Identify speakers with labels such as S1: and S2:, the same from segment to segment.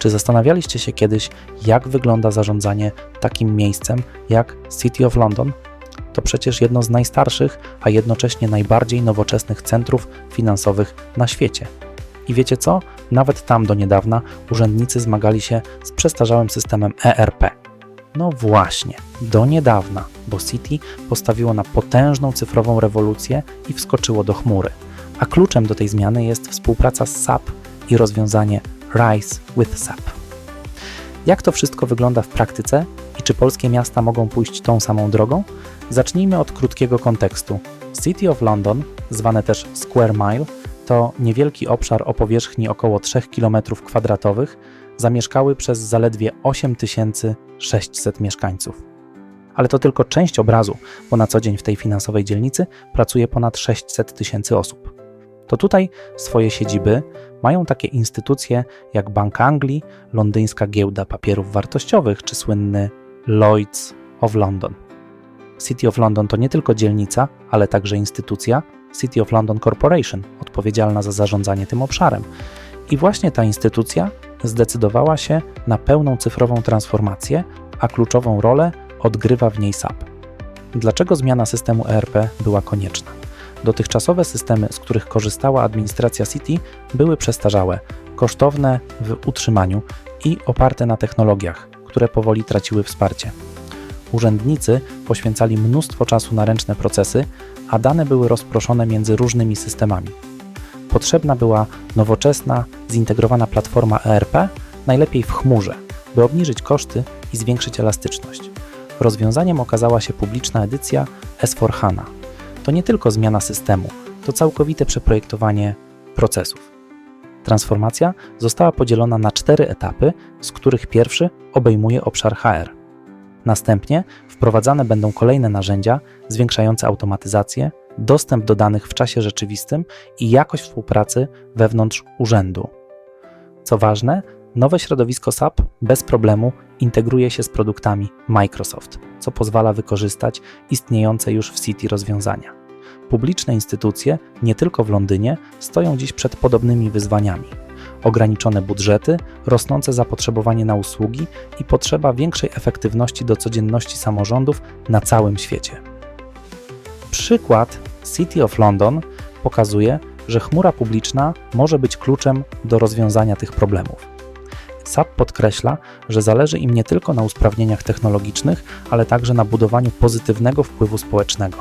S1: Czy zastanawialiście się kiedyś, jak wygląda zarządzanie takim miejscem jak City of London? To przecież jedno z najstarszych, a jednocześnie najbardziej nowoczesnych centrów finansowych na świecie. I wiecie co? Nawet tam do niedawna urzędnicy zmagali się z przestarzałym systemem ERP. No właśnie, do niedawna, bo City postawiło na potężną cyfrową rewolucję i wskoczyło do chmury. A kluczem do tej zmiany jest współpraca z SAP i rozwiązanie Rise with SAP. Jak to wszystko wygląda w praktyce i czy polskie miasta mogą pójść tą samą drogą? Zacznijmy od krótkiego kontekstu. City of London, zwane też Square Mile, to niewielki obszar o powierzchni około 3 km2, zamieszkały przez zaledwie 8600 mieszkańców. Ale to tylko część obrazu, bo na co dzień w tej finansowej dzielnicy pracuje ponad 600 tysięcy osób. To tutaj swoje siedziby mają takie instytucje jak Bank Anglii, Londyńska Giełda Papierów Wartościowych czy słynny Lloyds of London. City of London to nie tylko dzielnica, ale także instytucja City of London Corporation, odpowiedzialna za zarządzanie tym obszarem. I właśnie ta instytucja zdecydowała się na pełną cyfrową transformację, a kluczową rolę odgrywa w niej SAP. Dlaczego zmiana systemu ERP była konieczna? Dotychczasowe systemy, z których korzystała administracja City, były przestarzałe, kosztowne w utrzymaniu i oparte na technologiach, które powoli traciły wsparcie. Urzędnicy poświęcali mnóstwo czasu na ręczne procesy, a dane były rozproszone między różnymi systemami. Potrzebna była nowoczesna, zintegrowana platforma ERP, najlepiej w chmurze, by obniżyć koszty i zwiększyć elastyczność. Rozwiązaniem okazała się publiczna edycja S4HANA. To nie tylko zmiana systemu, to całkowite przeprojektowanie procesów. Transformacja została podzielona na cztery etapy, z których pierwszy obejmuje obszar HR. Następnie wprowadzane będą kolejne narzędzia zwiększające automatyzację, dostęp do danych w czasie rzeczywistym i jakość współpracy wewnątrz urzędu. Co ważne, nowe środowisko SAP bez problemu integruje się z produktami Microsoft, co pozwala wykorzystać istniejące już w City rozwiązania. Publiczne instytucje, nie tylko w Londynie, stoją dziś przed podobnymi wyzwaniami ograniczone budżety, rosnące zapotrzebowanie na usługi i potrzeba większej efektywności do codzienności samorządów na całym świecie. Przykład City of London pokazuje, że chmura publiczna może być kluczem do rozwiązania tych problemów. SAP podkreśla, że zależy im nie tylko na usprawnieniach technologicznych, ale także na budowaniu pozytywnego wpływu społecznego.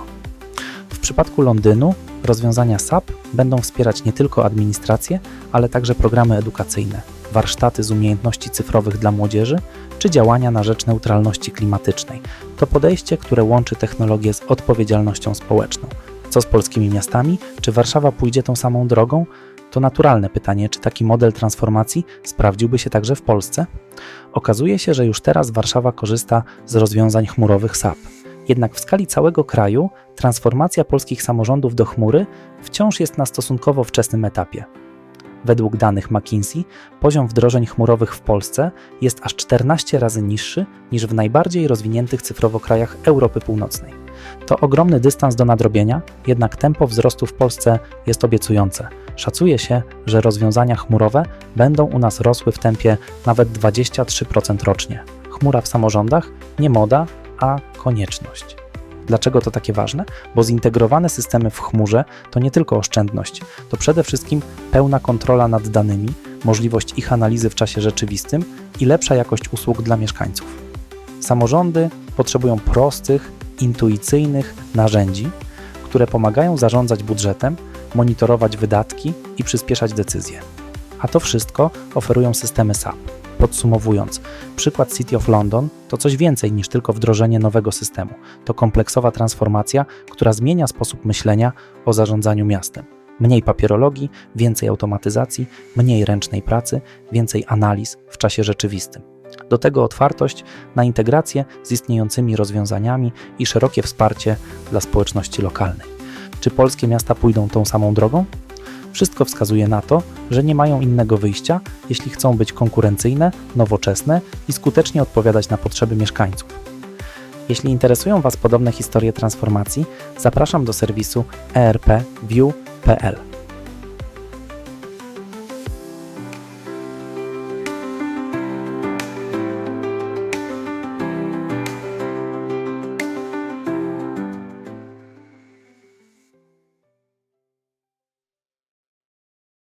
S1: W przypadku Londynu rozwiązania SAP będą wspierać nie tylko administrację, ale także programy edukacyjne, warsztaty z umiejętności cyfrowych dla młodzieży czy działania na rzecz neutralności klimatycznej. To podejście, które łączy technologię z odpowiedzialnością społeczną. Co z polskimi miastami? Czy Warszawa pójdzie tą samą drogą? To naturalne pytanie, czy taki model transformacji sprawdziłby się także w Polsce? Okazuje się, że już teraz Warszawa korzysta z rozwiązań chmurowych SAP. Jednak w skali całego kraju transformacja polskich samorządów do chmury wciąż jest na stosunkowo wczesnym etapie. Według danych McKinsey poziom wdrożeń chmurowych w Polsce jest aż 14 razy niższy niż w najbardziej rozwiniętych cyfrowo krajach Europy Północnej. To ogromny dystans do nadrobienia, jednak tempo wzrostu w Polsce jest obiecujące. Szacuje się, że rozwiązania chmurowe będą u nas rosły w tempie nawet 23% rocznie. Chmura w samorządach nie moda, a konieczność. Dlaczego to takie ważne? Bo zintegrowane systemy w chmurze to nie tylko oszczędność, to przede wszystkim pełna kontrola nad danymi, możliwość ich analizy w czasie rzeczywistym i lepsza jakość usług dla mieszkańców. Samorządy potrzebują prostych, intuicyjnych narzędzi, które pomagają zarządzać budżetem, monitorować wydatki i przyspieszać decyzje. A to wszystko oferują systemy SAP. Podsumowując, przykład City of London to coś więcej niż tylko wdrożenie nowego systemu. To kompleksowa transformacja, która zmienia sposób myślenia o zarządzaniu miastem. Mniej papierologii, więcej automatyzacji, mniej ręcznej pracy, więcej analiz w czasie rzeczywistym. Do tego otwartość na integrację z istniejącymi rozwiązaniami i szerokie wsparcie dla społeczności lokalnej. Czy polskie miasta pójdą tą samą drogą? Wszystko wskazuje na to, że nie mają innego wyjścia, jeśli chcą być konkurencyjne, nowoczesne i skutecznie odpowiadać na potrzeby mieszkańców. Jeśli interesują Was podobne historie transformacji, zapraszam do serwisu erpview.pl.